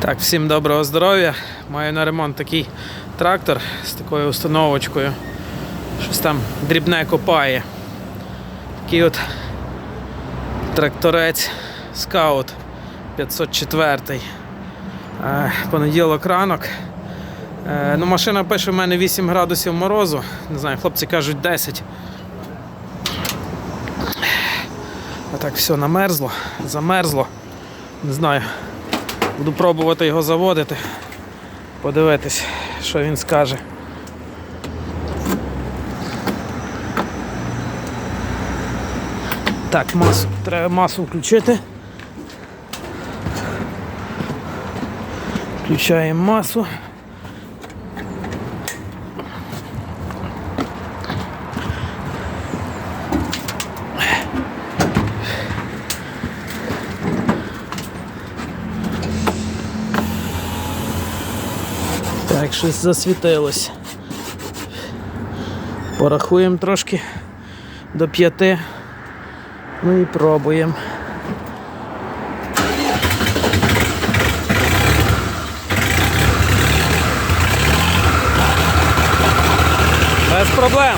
Так, всім доброго здоров'я. Маю на ремонт такий трактор з такою установочкою. Щось там дрібне копає. Такий от тракторець Скаут 504. Е, Понеділок ранок. Е, Ну, машина пише в мене 8 градусів морозу. Не знаю, хлопці кажуть 10. А так все намерзло, замерзло. Не знаю. Буду пробувати його заводити. Подивитись, що він скаже. Так, масу. Треба масу включити. Включаємо масу. Так, щось засвітилось. Порахуємо трошки до п'яти. Ну і пробуємо. Без проблем.